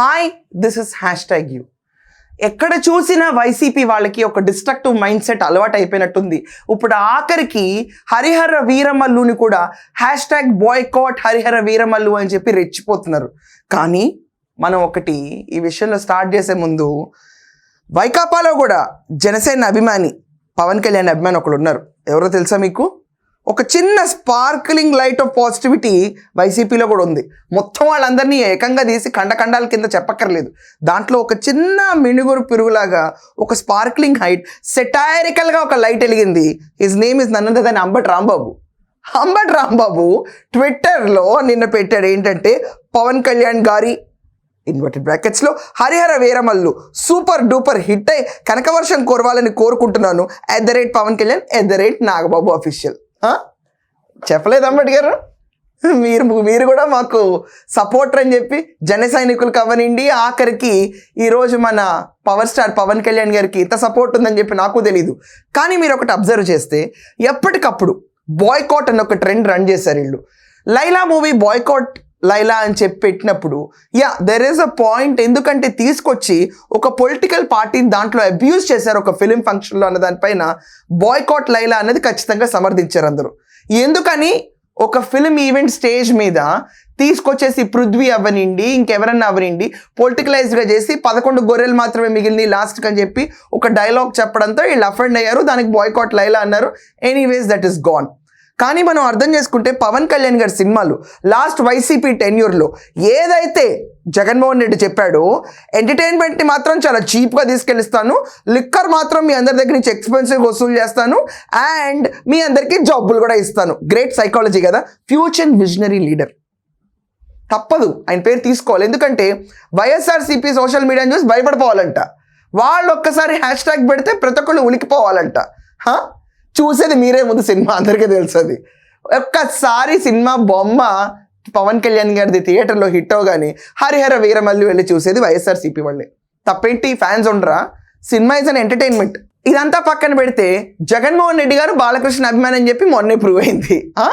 Hi this is hashtag you ఎక్కడ చూసినా YCP వాళ్ళకి ఒక డిస్ట్రక్టివ్ మైండ్ సెట్ అలవాటు అయిపోయినట్టుంది. ఇప్పుడు ఆఖరికి హరిహర వీరమల్లుని కూడా hash tag boycott Harihara Veeramallu అని చెప్పి రెచ్చిపోతున్నారు. కానీ మనం ఒకటి ఈ విషయంలో స్టార్ట్ చేసే ముందు వైకాపాలో కూడా జనసేన అభిమాని పవన్ కళ్యాణ్ అభిమాని ఒకడు ఉన్నారు. ఎవరో తెలుసా మీకు? ఒక చిన్న స్పార్క్లింగ్ లైట్ ఆఫ్ పాజిటివిటీ వైసీపీలో కూడా ఉంది. మొత్తం వాళ్ళందరినీ ఏకంగా తీసి ఖండఖండాల కింద చెప్పక్కర్లేదు. దాంట్లో ఒక చిన్న మినుగురు పిరుగులాగా ఒక స్పార్క్లింగ్ హైట్ సెటారికల్గా ఒక లైట్ వెలిగింది. హిజ్ నేమ్ ఇస్ నన్నంత దాని అంబట్ రాంబాబు. అంబట్ రాంబాబు ట్విట్టర్లో నిన్న పెట్టాడు ఏంటంటే పవన్ కళ్యాణ్ గారి inverted బ్రాకెట్స్లో Harihara Veeramallu super duper hit అయి కనకవర్షం కోరవాలని కోరుకుంటున్నాను. At the rate Pawan Kalyan at the rate Nagababu official. చెప్పలేదు అంబటి గారు? మీరు మీరు కూడా మాకు సపోర్టర్ అని చెప్పి జన సైనికులు కవనండి ఆఖరికి ఈరోజు మన పవర్ స్టార్ పవన్ కళ్యాణ్ గారికి ఇంత సపోర్ట్ ఉందని చెప్పి నాకు తెలీదు. కానీ మీరు ఒకటి అబ్జర్వ్ చేస్తే ఎప్పటికప్పుడు బాయ్కాట్ అన్న ఒక ట్రెండ్ రన్ చేశారు వీళ్ళు. లైలా మూవీ బాయ్కాట్ లైలా అని చెప్పి పెట్టినప్పుడు yeah there is a point ఎందుకంటే తీసుకొచ్చి ఒక పొలిటికల్ పార్టీని దాంట్లో అబ్యూజ్ చేశారు ఒక ఫిలిం ఫంక్షన్లో అన్న దానిపైన బాయ్కాట్ లైలా అనేది ఖచ్చితంగా సమర్థించారు అందరూ. ఎందుకని? ఒక ఫిలిం ఈవెంట్ స్టేజ్ మీద తీసుకొచ్చేసి పృథ్వీ అవ్వనిండి ఇంకెవరన్నా అవ్వనిండి పొలిటికలైజ్గా చేసి పదకొండు గొర్రెలు మాత్రమే మిగిలింది లాస్ట్కి అని చెప్పి ఒక డైలాగ్ చెప్పడంతో వీళ్ళు అఫెండ్ అయ్యారు దానికి బాయ్కాట్ లైలా అన్నారు. ఎనీవేస్ దట్ ఈస్ గాన్ కానీ మనం అర్థం చేసుకుంటే పవన్ కళ్యాణ్ గారి సినిమాలు లాస్ట్ వైసీపీ టెన్యూర్లో ఏదైతే జగన్మోహన్ రెడ్డి చెప్పాడో ఎంటర్టైన్మెంట్ని మాత్రం చాలా చీప్గా తీసుకెళ్ళిస్తాను. లిక్కర్ మాత్రం మీ అందరి దగ్గర నుంచి ఎక్స్పెన్సివ్ వసూలు చేస్తాను. అండ్ మీ అందరికీ జాబులు కూడా ఇస్తాను. గ్రేట్ సైకాలజీ కదా. Future visionary leader. తప్పదు. ఆయన పేరు తీసుకోవాలి. ఎందుకంటే వైఎస్ఆర్సీపీ సోషల్ మీడియాని చూసి భయపడిపోవాలంట. వాళ్ళు ఒక్కసారి హ్యాష్ ట్యాగ్ పెడితే ప్రతి ఒక్కళ్ళు ఉలికిపోవాలంట. హా? చూసేది మీరే ముందు సినిమా అందరికీ తెలుస్తుంది ఒక్కసారి సినిమా బొమ్మ పవన్ కళ్యాణ్ గారిది థియేటర్లో హిట్ అవగానే హరిహర వీరమల్లి వెళ్ళి చూసేది వైఎస్ఆర్సీపీ వాళ్ళే. తప్పేంటి? ఫ్యాన్స్ ఉండరా? సినిమా ఇస్ అన్ ఎంటర్టైన్మెంట్ ఇదంతా పక్కన పెడితే జగన్మోహన్ రెడ్డి గారు బాలకృష్ణ అభిమాని అని చెప్పి మొన్నే ప్రూవ్ అయింది. ఆ?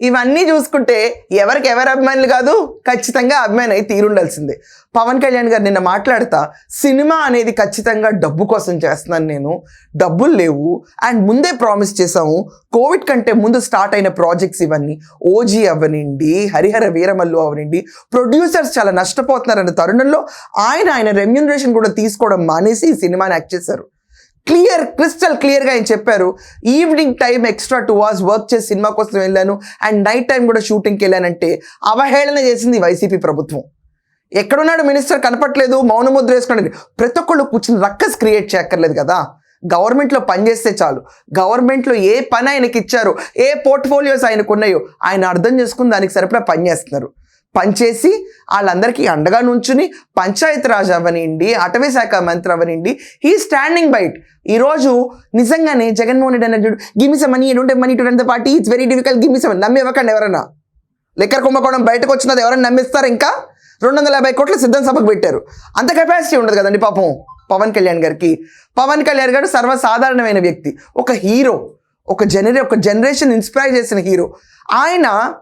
ఇవన్నీ చూసుకుంటే ఎవరికి ఎవరు అభిమానులు కాదు ఖచ్చితంగా అభిమాని అయి తీరుండాల్సిందే. పవన్ కళ్యాణ్ గారు నిన్న మాట్లాడతా సినిమా అనేది ఖచ్చితంగా డబ్బు కోసం చేస్తున్నాను నేను డబ్బులు లేవు అండ్ ముందే ప్రామిస్ చేసాము కోవిడ్ కంటే ముందు స్టార్ట్ అయిన ప్రాజెక్ట్స్ ఇవన్నీ ఓజీ అవ్వనిండి హరిహర వీరమల్లు అవనండి ప్రొడ్యూసర్స్ చాలా నష్టపోతున్నారన్న తరుణంలో ఆయన ఆయన రెమ్యూనరేషన్ కూడా తీసుకోవడం మానేసి ఈ సినిమాని యాక్ట్ చేశారు. క్లియర్ క్రిస్టల్ క్లియర్గా ఆయన చెప్పారు evening time extra two hours work చేసి సినిమా కోసం వెళ్ళాను అండ్ నైట్ టైం కూడా షూటింగ్కి వెళ్ళానంటే అవహేళన చేసింది వైసీపీ ప్రభుత్వం. ఎక్కడున్నాడు మినిస్టర్? కనపట్లేదు మౌనముద్ర వేసుకోండి ప్రతి ఒక్కళ్ళు కూర్చుని రక్కస్ క్రియేట్ చేయక్కర్లేదు కదా. గవర్నమెంట్లో పనిచేస్తే చాలు. గవర్నమెంట్లో ఏ పని ఆయనకి ఇచ్చారు ఏ పోర్ట్ఫోలియోస్ ఆయనకు ఉన్నాయో ఆయన అర్థం చేసుకుని దానికి సరిపడా పని చేస్తున్నారు. పనిచేసి వాళ్ళందరికీ అండగా నుంచుని పంచాయతీ రాజ్ అవనండి అటవీ శాఖ మంత్రి అవనండి హీ స్టాండింగ్ బైట్. ఈరోజు నిజంగానే జగన్మోహన్ రెడ్డి అన్న చూడు మనీ ఎటువంటి money to party it's very difficult గిమిస నమ్మి ఇవ్వకండి ఎవరన్నా? లెక్కర కుంభకోణం బయటకు వచ్చినది ఎవరైనా నమ్మిస్తారు ఇంకా? రెండు వందల యాభై కోట్ల సిద్ధం సభకు పెట్టారు. అంత కెపాసిటీ ఉండదు కదండి పాపం పవన్ కళ్యాణ్ గారికి. పవన్ కళ్యాణ్ గారు సర్వసాధారణమైన వ్యక్తి. ఒక హీరో ఒక జనరే ఒక జనరేషన్ ఇన్స్పైర్ చేసిన హీరో. ఆయన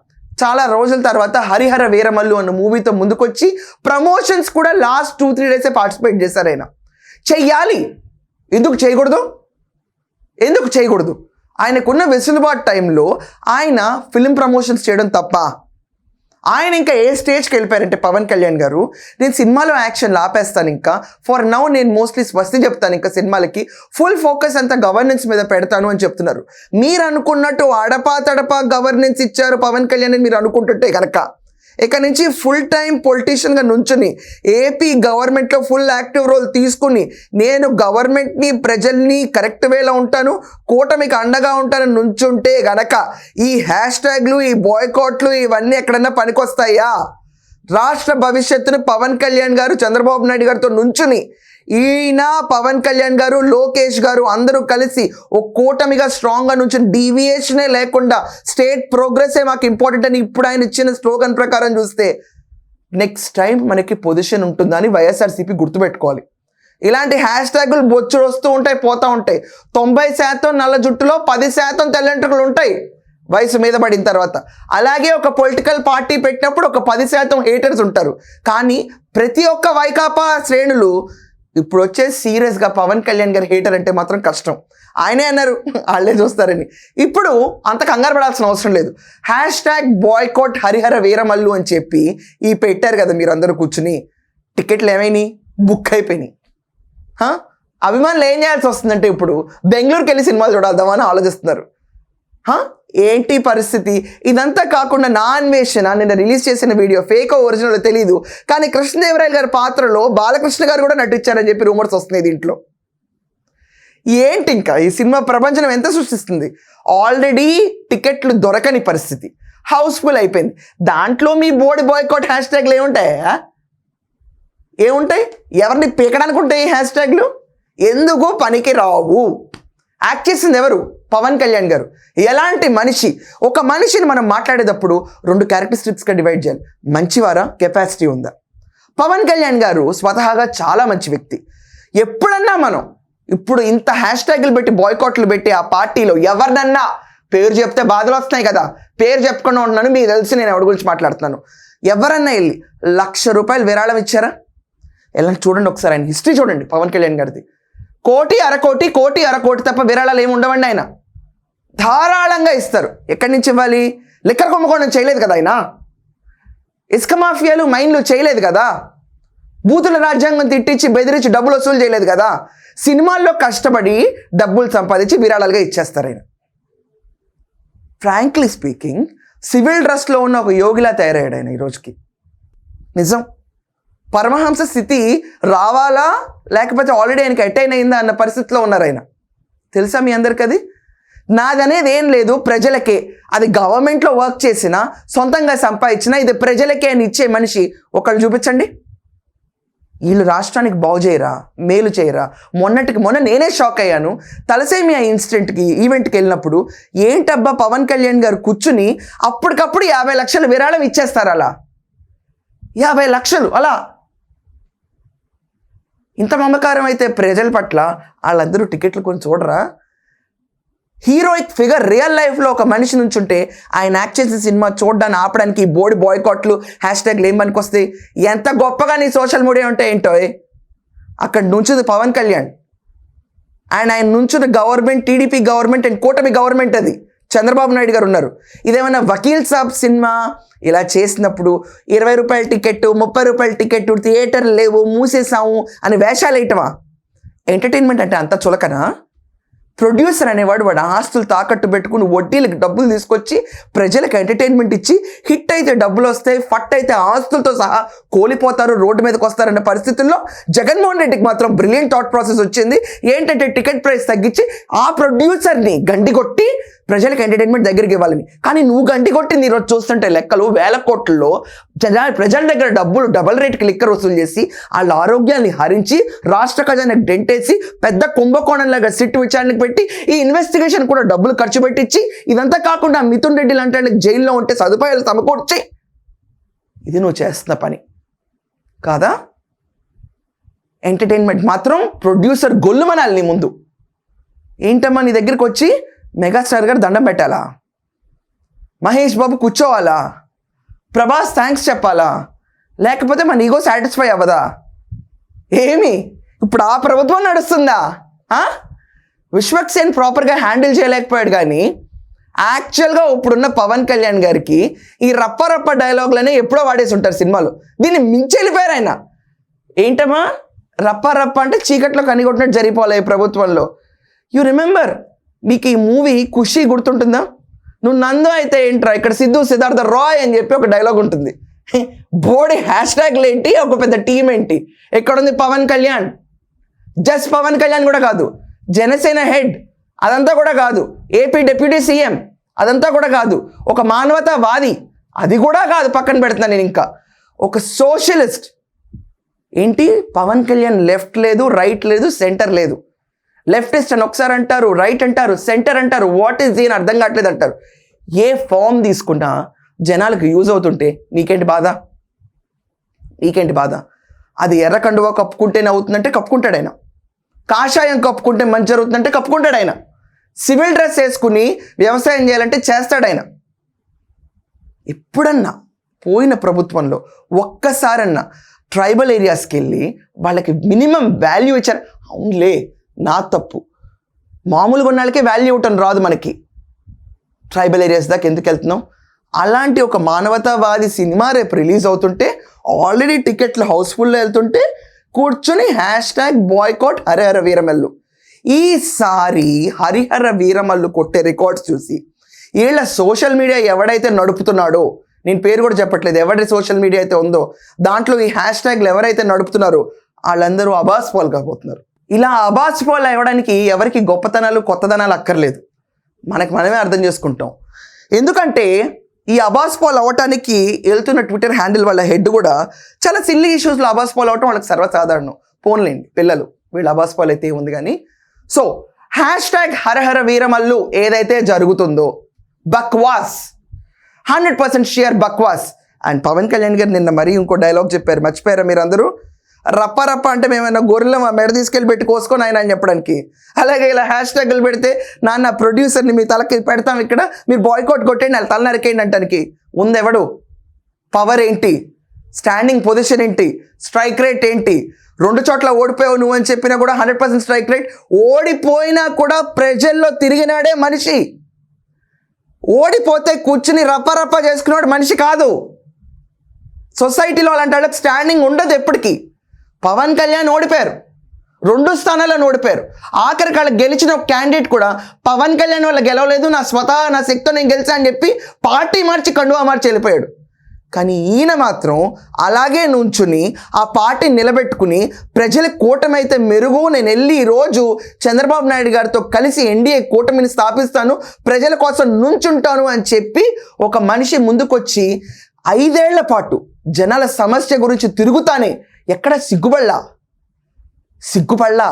చాలా రోజుల తర్వాత హరిహర వీరమల్లు అన్న మూవీతో ముందుకొచ్చి ప్రమోషన్స్ కూడా లాస్ట్ టూ త్రీ డేసే పార్టిసిపేట్ చేశారు ఆయన. చెయ్యాలి. ఎందుకు చేయకూడదు? ఎందుకు చేయకూడదు? ఆయనకున్న వెసులుబాటు టైంలో ఆయన ఫిల్మ్ ప్రమోషన్స్ చేయడం తప్ప ఆయన ఇంకా ఏ స్టేజ్కి వెళ్ళిపోయారంటే పవన్ కళ్యాణ్ గారు. నేను సినిమాలో యాక్షన్ ఆపేస్తాను ఇంకా. ఫర్ నౌ నేను మోస్ట్లీ స్వస్తి చెప్తాను ఇంకా సినిమాలకి. ఫుల్ ఫోకస్ అంతా గవర్నెన్స్ మీద పెడతాను అని చెప్తున్నారు. మీరు అనుకున్నట్టు అడపా తడపా గవర్నెన్స్ ఇచ్చారు పవన్ కళ్యాణ్ అని మీరు అనుకుంటుంటే కనుక ఇక నుంచి ఫుల్ టైం పొలిటీషియన్గా నుంచుని ఏపీ గవర్నమెంట్లో ఫుల్ యాక్టివ్ రోల్ తీసుకుని నేను గవర్నమెంట్ని ప్రజల్ని కరెక్ట్ వేలో ఉంటాను కూటమికి అండగా ఉంటానని నుంచుంటే గనక ఈ హ్యాష్ ట్యాగ్లు ఈ బాయ్కాట్లు ఇవన్నీ ఎక్కడన్నా పనికొస్తాయా? రాష్ట్ర భవిష్యత్తును పవన్ కళ్యాణ్ గారు చంద్రబాబు నాయుడు గారితో నుంచుని ఈయన పవన్ కళ్యాణ్ గారు లోకేష్ గారు అందరూ కలిసి ఓ కూటమిగా స్ట్రాంగ్గా నుంచి డీవియేషనే లేకుండా స్టేట్ ప్రోగ్రెసే మాకు ఇంపార్టెంట్ అని ఇప్పుడు ఆయన ఇచ్చిన స్లోగన్ ప్రకారం చూస్తే నెక్స్ట్ టైం మనకి పొజిషన్ ఉంటుందని వైఎస్ఆర్సీపీ గుర్తుపెట్టుకోవాలి. ఇలాంటి హ్యాష్ ట్యాగులు బొచ్చుడు వస్తూ ఉంటాయి పోతూ ఉంటాయి. తొంభై శాతం నల్ల జుట్టులో పది శాతం తెల్లంటుకలు ఉంటాయి వయసు మీద పడిన తర్వాత. అలాగే ఒక పొలిటికల్ పార్టీ పెట్టినప్పుడు ఒక పది శాతం హేటర్స్ ఉంటారు. కానీ ప్రతి ఒక్క వైకాపా శ్రేణులు ఇప్పుడు వచ్చే సీరియస్గా పవన్ కళ్యాణ్ గారి హీటర్ అంటే మాత్రం కష్టం. ఆయనే అన్నారు వాళ్ళే చూస్తారని. ఇప్పుడు అంత కంగారు పడాల్సిన అవసరం లేదు. Hashtag boycott Harihara Veeramallu అని చెప్పి ఈ పెట్టారు కదా మీరు అందరూ కూర్చుని టికెట్లు ఏమైనాయి? బుక్ అయిపోయినాయి. అభిమానులు ఏం చేయాల్సి వస్తుందంటే ఇప్పుడు బెంగళూరుకి వెళ్ళి సినిమాలు అని ఆలోచిస్తున్నారు. ఏంటి పరిస్థితి? ఇదంతా కాకుండా నా అన్వేషణ నిన్న రిలీజ్ చేసిన వీడియో ఫేక్ ఒరిజినల్ తెలియదు కానీ కృష్ణదేవరాయలు గారి పాత్రలో బాలకృష్ణ గారు కూడా నటించారని చెప్పి రూమర్స్ వస్తున్నాయి దీంట్లో. ఏంటి ఇంకా ఈ సినిమా ప్రపంచం ఎంత సృష్టిస్తుంది? ఆల్రెడీ టికెట్లు దొరకని పరిస్థితి. హౌస్ఫుల్ అయిపోయింది. దాంట్లో మీ బోర్డు బాయ్కాట్ హ్యాష్ ట్యాగ్లు ఏముంటాయా ఏముంటాయి? ఎవరిని పీకడానికి ఉంటాయి ఈ హ్యాష్ ట్యాగ్లు ఎందుకు పనికి రావు యాక్ట్ చేసింది ఎవరు? పవన్ కళ్యాణ్ గారు. ఎలాంటి మనిషి? ఒక మనిషిని మనం మాట్లాడేటప్పుడు రెండు క్యారెక్టరిస్టిక్స్గా డివైడ్ చేయాలి. మంచివారా? కెపాసిటీ ఉందా? పవన్ కళ్యాణ్ గారు స్వతహాగా చాలా మంచి వ్యక్తి. ఎప్పుడన్నా మనం ఇప్పుడు ఇంత హ్యాష్ ట్యాగ్లు పెట్టి బాయ్కాట్లు పెట్టి ఆ పార్టీలో ఎవరినన్నా పేరు చెప్తే బాధలు వస్తున్నాయి కదా. పేరు చెప్పకుండా ఉంటున్నాను మీకు తెలిసి నేను ఎవరి గురించి మాట్లాడుతున్నాను. ఎవరన్నా వెళ్ళి లక్ష రూపాయలు విరాళం ఇచ్చారా? ఎలా చూడండి ఒకసారి ఆయన హిస్టరీ చూడండి పవన్ కళ్యాణ్ గారిది. కోటి అరకోటి కోటి అరకోటి తప్ప విరాళాలు ఏమి ఉండవండి ఆయన. ధారాళంగా ఇస్తారు. ఎక్కడి నుంచి ఇవ్వాలి? లిక్కర్ కుంభకోణం చేయలేదు కదా ఆయన. ఇసుక మాఫియాలు మైన్లు చేయలేదు కదా. బూతుల రాజ్యాంగం తిట్టించి బెదిరించి డబ్బులు వసూలు చేయలేదు కదా. సినిమాల్లో కష్టపడి డబ్బులు సంపాదించి విరాళాలుగా ఇచ్చేస్తారు ఆయన. ఫ్రాంక్లీ స్పీకింగ్ సివిల్ డ్రెస్లో ఉన్న ఒక యోగిలా తయారయ్యాడు ఆయన ఈ రోజుకి. నిజం. పరమహంస స్థితి రావాలా? లేకపోతే ఆల్రెడీ ఆయనకి అటైన్ అయిందా అన్న పరిస్థితిలో ఉన్నారు ఆయన. తెలుసా మీ అందరికి అది? నాదనేది ఏం లేదు ప్రజలకే. అది గవర్నమెంట్లో వర్క్ చేసినా సొంతంగా సంపాదించినా ఇది ప్రజలకే అని ఇచ్చే మనిషి ఒకళ్ళు చూపించండి. వీళ్ళు రాష్ట్రానికి బాగు చేయరా? మేలు చేయరా? మొన్నటికి మొన్న నేనే షాక్ అయ్యాను. తలసేమియా ఇన్సిడెంట్కి ఈవెంట్కి వెళ్ళినప్పుడు ఏంటబ్బా పవన్ కళ్యాణ్ గారు కూర్చుని అప్పటికప్పుడు యాభై లక్షలు విరాళం ఇచ్చేస్తారు అలా. యాభై లక్షలు అలా. ఇంత మమకారం అయితే ప్రజల పట్ల వాళ్ళందరూ టికెట్లు కొని చూడరా? హీరోయిక్ ఫిగర్ రియల్ లైఫ్లో ఒక మనిషి నుంచుంటే ఆయన యాక్ట్ చేసే సినిమా చూడడాన్ని ఆపడానికి బోడి బాయ్కాట్లు హ్యాష్ ట్యాగ్లు ఏం పనికొస్తాయి? ఎంత గొప్పగా నీ సోషల్ మీడియా ఉంటే ఏంటో అక్కడ నుంచింది పవన్ కళ్యాణ్. అండ్ ఆయన నుంచుంది గవర్నమెంట్ టీడీపీ గవర్నమెంట్ అండ్ కూటమి గవర్నమెంట్ అది. చంద్రబాబు నాయుడు గారు ఉన్నారు. ఇదేమైనా వకీల్ సాబ్ సినిమా? ఇలా చేసినప్పుడు ఇరవై రూపాయల టికెట్ ముప్పై రూపాయల టికెట్ థియేటర్లు లేవు మూసేసాము అని వేషాలు వేయటమా? ఎంటర్టైన్మెంట్ అంటే అంత చులకనా? ప్రొడ్యూసర్ అనేవాడు వాడు ఆస్తులు తాకట్టు పెట్టుకుని వడ్డీలకు డబ్బులు తీసుకొచ్చి ప్రజలకు ఎంటర్టైన్మెంట్ ఇచ్చి హిట్ అయితే డబ్బులు వస్తాయి ఫట్ అయితే ఆస్తులతో సహా కోలిపోతారు రోడ్డు మీదకి వస్తారన్న పరిస్థితుల్లో జగన్మోహన్ రెడ్డికి మాత్రం బ్రిలియంట్ థాట్ ప్రాసెస్ వచ్చింది. ఏంటంటే టికెట్ ప్రైస్ తగ్గించి ఆ ప్రొడ్యూసర్ని గండి కొట్టి ప్రజలకు ఎంటర్టైన్మెంట్ దగ్గరికి ఇవ్వాలని. కానీ నువ్వు గండి కొట్టింది ఈరోజు చూస్తుంటే లెక్కలు వేల కోట్లలో జన ప్రజల దగ్గర డబ్బులు డబల్ రేట్కి లిక్కర్ వసూలు చేసి వాళ్ళ ఆరోగ్యాన్ని హరించి రాష్ట్ర ఖజానాకు డెంటేసి పెద్ద కుంభకోణంలాగా సిట్ విచారణకు పెట్టి ఈ ఇన్వెస్టిగేషన్ కూడా డబ్బులు ఖర్చు పెట్టించి ఇదంతా కాకుండా మిథున్ రెడ్డి లాంటి వాళ్ళకి జైల్లో ఉంటే సదుపాయాలు సమకూర్చి ఇది నువ్వు చేస్తున్న పని. కాదా? ఎంటర్టైన్మెంట్ మాత్రం ప్రొడ్యూసర్ గొల్లుమనాలి నీ ముందు. ఏంటమ్మా నీ దగ్గరికి వచ్చి మెగాస్టార్ గారు దండం పెట్టాలా? మహేష్ బాబు కూర్చోవాలా? ప్రభాస్ థ్యాంక్స్ చెప్పాలా? లేకపోతే మన ఈగో సాటిస్ఫై అవ్వదా? ఏమి? ఇప్పుడు ఆ ప్రభుత్వం నడుస్తుందా? విశ్వక్సేన్ ప్రాపర్గా హ్యాండిల్ చేయలేకపోయాడు కానీ యాక్చువల్గా ఇప్పుడున్న పవన్ కళ్యాణ్ గారికి ఈ రప్ప రప్ప డైలాగులనే ఎప్పుడో వాడేసి ఉంటారు సినిమాలో. దీన్ని మించి వెళ్ళిపోయారు ఆయన. ఏంటమ్మా? రప్ప రప్ప అంటే చీకట్లో కనిగొట్టినట్టు జరిగిపోలే ఈ ప్రభుత్వంలో. యు రిమెంబర్ మీకు ఈ మూవీ ఖుషి గుర్తుంటుందా? నువ్వు నందు అయితే ఏంట్రా? ఇక్కడ సిద్ధు సిద్ధార్థ రాయ్ అని చెప్పి ఒక డైలాగ్ ఉంటుంది. బోడి హ్యాష్ ట్యాగ్లు ఏంటి? ఒక పెద్ద టీం ఏంటి? ఎక్కడుంది పవన్ కళ్యాణ్? జస్ట్ పవన్ కళ్యాణ్ కూడా కాదు. జనసేన హెడ్ అదంతా కూడా కాదు. ఏపీ డిప్యూటీ సీఎం అదంతా కూడా కాదు. ఒక మానవతావాది అది కూడా కాదు పక్కన పెడుతున్నాను నేను ఇంకా. ఒక సోషలిస్ట్ ఏంటి? పవన్ కళ్యాణ్ లెఫ్ట్ లేదు రైట్ లేదు సెంటర్ లేదు. లెఫ్టిస్ట్ అని ఒకసారి అంటారు రైట్ అంటారు సెంటర్ అంటారు వాట్ ఈస్ దీని అర్థం కావట్లేదు అంటారు. ఏ ఫామ్ తీసుకున్నా జనాలకు యూజ్ అవుతుంటే నీకేంటి బాధ? నీకేంటి బాధ? అది ఎర్ర కండువా కప్పుకుంటేనే అవుతుందంటే కప్పుకుంటాడు ఆయన. కాషాయం కప్పుకుంటే మంచి జరుగుతుందంటే కప్పుకుంటాడు ఆయన. సివిల్ డ్రెస్ వేసుకుని వ్యవసాయం చేయాలంటే చేస్తాడు ఆయన. ఎప్పుడన్నా పోయిన ప్రభుత్వంలో ఒక్కసారన్నా ట్రైబల్ ఏరియాస్కి వెళ్ళి వాళ్ళకి మినిమం వాల్యూ ఇచ్చారు. అవునులే నా తప్పు. మామూలుగా ఉన్న వాళ్ళకే వాల్యూ ఇవ్వటం రాదు మనకి. ట్రైబల్ ఏరియాస్ దాకా ఎందుకు వెళ్తున్నాం? అలాంటి ఒక మానవతావాది సినిమా రేపు రిలీజ్ అవుతుంటే ఆల్రెడీ టికెట్లు హౌస్ఫుల్లో వెళ్తుంటే కూర్చొని hash tag boycott Harihara Veeramallu. ఈసారి హరిహర వీరమల్లు కొట్టే రికార్డ్స్ చూసి వీళ్ళ సోషల్ మీడియా ఎవడైతే నడుపుతున్నాడో నేను పేరు కూడా చెప్పట్లేదు ఎవరి సోషల్ మీడియా అయితే ఉందో దాంట్లో ఈ హ్యాష్ ట్యాగ్లు ఎవరైతే నడుపుతున్నారో వాళ్ళందరూ అబాస్ పాల్ కాబోతున్నారు ఇలా అబాస్ పాల్ అవ్వడానికి ఎవరికి గొప్పతనాలు కొత్తదనాలు అక్కర్లేదు. మనకి మనమే అర్థం చేసుకుంటాం. ఎందుకంటే ఈ అబాస్ పాల్ అవ్వటానికి వెళ్తున్న ట్విట్టర్ హ్యాండిల్ వాళ్ళ హెడ్ కూడా చాలా సిల్లీ ఇష్యూస్లో అబాస్ పాల్ అవ్వటం వాళ్ళకి సర్వసాధారణం. పోన్లేండి పిల్లలు వీళ్ళు అబాస్ పాల్ అయితే ఉంది కానీ. So hash tag Harahara Veeramallu ఏదైతే జరుగుతుందో బక్వాస్ హండ్రెడ్ పర్సెంట్ షియర్ బక్వాస్. అండ్ పవన్ కళ్యాణ్ గారు నిన్న మరీ ఇంకో డైలాగ్ చెప్పారు మర్చిపోయారా మీరు అందరూ రప్ప రప్ప అంటే మేమైనా గొర్రెలు మా మెడ తీసుకెళ్ళి పెట్టి కోసుకొని ఆయన అని చెప్పడానికి. అలాగే ఇలా హ్యాష్ ట్యాగ్లు పెడితే నాన్న ప్రొడ్యూసర్ని మీ తలకి పెడతాం ఇక్కడ మీరు బాయ్కౌట్ కొట్టండి వాళ్ళ తల నరికేయండి అంటానికి. ఉందెవడు పవర్ ఏంటి? స్టాండింగ్ పొజిషన్ ఏంటి? స్ట్రైక్ రేట్ ఏంటి? రెండు చోట్ల ఓడిపోయావు నువ్వు అని చెప్పినా కూడా హండ్రెడ్ పర్సెంట్ స్ట్రైక్ రేట్ ఓడిపోయినా కూడా ప్రజల్లో తిరిగినాడే మనిషి. ఓడిపోతే కూర్చుని రప్పరప్ప చేసుకున్నాడు మనిషి కాదు. సొసైటీలో అలాంటి వాళ్ళకి స్టాండింగ్ ఉండదు ఎప్పటికీ. పవన్ కళ్యాణ్ ఓడిపోయారు. రెండు స్థానాలను ఓడిపోయారు. ఆఖరికి వాళ్ళకి గెలిచిన ఒక క్యాండిడేట్ కూడా పవన్ కళ్యాణ్ వాళ్ళు గెలవలేదు నా స్వతహా నా శక్తితో నేను గెలిచా అని చెప్పి పార్టీ మార్చి కండువా మార్చి వెళ్ళిపోయాడు. కానీ ఈయన మాత్రం అలాగే నుంచుని ఆ పార్టీ నిలబెట్టుకుని ప్రజల కూటమైతే మెరుగు నేను వెళ్ళి ఈరోజు చంద్రబాబు నాయుడు గారితో కలిసి ఎన్డీఏ కూటమిని స్థాపిస్తాను ప్రజల కోసం నుంచుంటాను అని చెప్పి ఒక మనిషి ముందుకొచ్చి ఐదేళ్ళ పాటు జనాల సమస్య గురించి తిరుగుతానే ఎక్కడ సిగ్గుపడలా? సిగ్గుపడలా?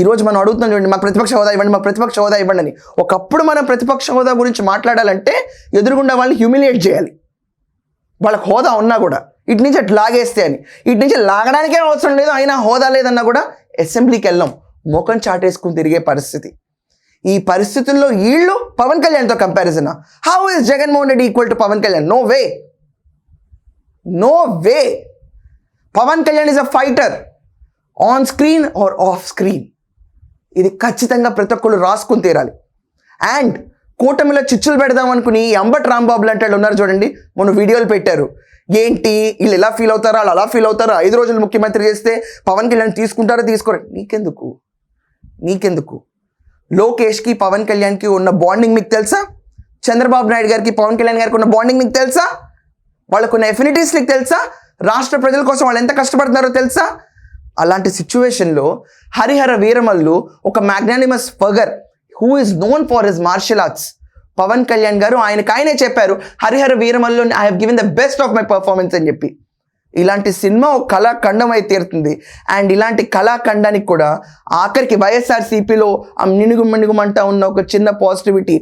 ఈరోజు మనం అడుగుతున్నాం చూడండి మాకు ప్రతిపక్ష హోదా ఇవ్వండి మాకు ప్రతిపక్ష హోదా ఇవ్వండి అని. ఒకప్పుడు మనం ప్రతిపక్ష హోదా గురించి మాట్లాడాలంటే ఎదురుగుండా వాళ్ళని హ్యూమిలియేట్ చేయాలి. వాళ్ళకి హోదా ఉన్నా కూడా ఇటు నుంచి అటు లాగేస్తే అని. ఇటు నుంచి లాగడానికే అవసరం లేదు అయినా హోదా లేదన్నా కూడా అసెంబ్లీకి వెళ్ళాం. మోకం చాటేసుకుని తిరిగే పరిస్థితి. ఈ పరిస్థితుల్లో వీళ్ళు పవన్ కళ్యాణ్తో comparison how is Jaganmohan Reddy equal to Pawan Kalyan? No way no way Pawan Kalyan is a fighter on screen or off screen ఇది ఖచ్చితంగా ప్రతి ఒక్కళ్ళు రాసుకుని తీరాలి. అండ్ కూటమిలో చిచ్చులు పెడదాం అనుకుని ఈ అంబట్ రాంబాబు లాంటి వాళ్ళు ఉన్నారు చూడండి. మొన్న వీడియోలు పెట్టారు. ఏంటి? వీళ్ళు ఎలా ఫీల్ అవుతారో? వాళ్ళు అలా ఫీల్ అవుతారా? ఐదు రోజులు ముఖ్యమంత్రి చేస్తే పవన్ కళ్యాణ్ తీసుకుంటారో? తీసుకోరు? నీకెందుకు? నీకెందుకు? లోకేష్కి పవన్ కళ్యాణ్కి ఉన్న బాండింగ్ మీకు తెలుసా? చంద్రబాబు నాయుడు గారికి పవన్ కళ్యాణ్ గారికి ఉన్న బాండింగ్ మీకు తెలుసా? వాళ్ళకున్న ఎఫినిటీస్ నీకు తెలుసా? రాష్ట్ర ప్రజల కోసం వాళ్ళు ఎంత కష్టపడుతున్నారో తెలుసా? అలాంటి సిచ్యువేషన్లో హరిహర వీరమల్లు ఒక magnanimous figure who is known for his martial arts Pawan Kalyan garu ఆయనకు ఆయనే చెప్పారు Harihara Veeramallu I have given the best of my performance అని చెప్పి. ఇలాంటి సినిమా ఒక కళాఖండం అయితే తీరుతుంది. అండ్ ఇలాంటి కళాఖండానికి కూడా ఆఖరికి వైఎస్ఆర్సీపీలో నినుగు మణిగుమంటా ఉన్న ఒక చిన్న పాజిటివిటీ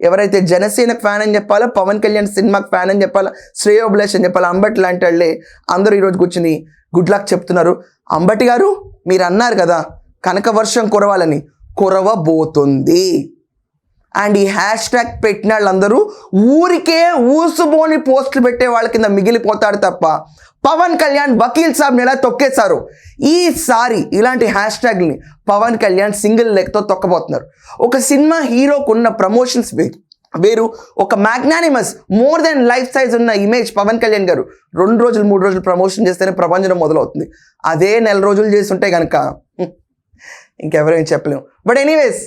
ఎవరైతే జనసేనకు ఫ్యాన్ అని చెప్పాలో పవన్ కళ్యాణ్ సినిమాకి ఫ్యాన్ అని చెప్పాలా శ్రేయోభిలాష్ అని చెప్పాలి అంబటి లాంటి వాళ్ళే అందరూ ఈరోజు కూర్చుని గుడ్ లక్ చెప్తున్నారు. అంబటి గారు మీరు అన్నారు కదా కనక వర్షం కురవాలని కురవబోతుంది. అండ్ ఈ హ్యాష్ ట్యాగ్ పెట్టిన వాళ్ళందరూ ఊరికే ఊసుబోని పోస్టులు పెట్టే వాళ్ళ కింద మిగిలిపోతాడు తప్ప పవన్ కళ్యాణ్ వకీల్ సాబ్ని ఎలా తొక్కేశారు? ఈసారి ఇలాంటి హ్యాష్ ట్యాగ్ని పవన్ కళ్యాణ్ సింగిల్ లెగ్తో తొక్కబోతున్నారు. ఒక సినిమా హీరోకు ఉన్న ప్రమోషన్స్ వేరు వేరు. ఒక magnanimous more than life size ఉన్న ఇమేజ్ పవన్ కళ్యాణ్ గారు రెండు రోజులు మూడు రోజులు ప్రమోషన్ చేస్తేనే ప్రపంచం మొదలవుతుంది. అదే నెల రోజులు చేస్తుంటే కనుక ఇంకెవరేం చెప్పలేము. బట్ ఎనీవేస్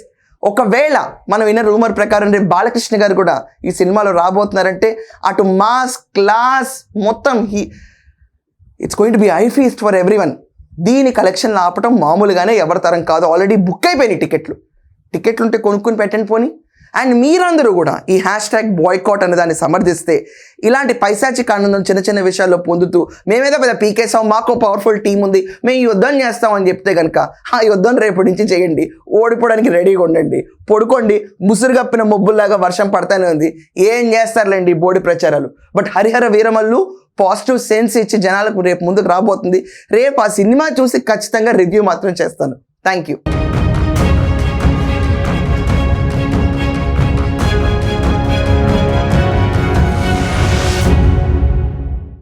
ఒకవేళ మనం విన్న రూమర్ ప్రకారం రేపు బాలకృష్ణ గారు కూడా ఈ సినిమాలో రాబోతున్నారంటే అటు మాస్ క్లాస్ మొత్తం he it's going to be a feast for everyone దీని కలెక్షన్లు ఆపటం మామూలుగానే ఎవరి తరం కాదు. ఆల్రెడీ బుక్ అయిపోయినాయి టికెట్లు. టికెట్లు ఉంటే కొనుక్కుని పెట్టండి పోనీ. అండ్ మీరందరూ కూడా ఈ హ్యాష్ ట్యాగ్ బాయ్కాట్ అనే దాన్ని సమర్థిస్తే ఇలాంటి పైశాచిక ఆనందం చిన్న చిన్న విషయాల్లో పొందుతూ మేమేదో పెద్ద పీకేసాం మాకు పవర్ఫుల్ టీం ఉంది మేము యుద్ధం చేస్తాం అని చెప్తే కనుక ఆ యుద్ధం రేపటి నుంచి చేయండి. ఓడిపోవడానికి రెడీగా ఉండండి. పడుకోండి. ముసురు కప్పిన మబ్బుల్లాగా వర్షం పడతానే ఉంది. ఏం చేస్తారులేండి బోడి ప్రచారాలు? But Harihara Veeramallu positive sense ఇచ్చి జనాలకు రేపు ముందుకు రాబోతుంది. రేపు ఆ సినిమా చూసి ఖచ్చితంగా రివ్యూ మాత్రం చేస్తాను. Thank you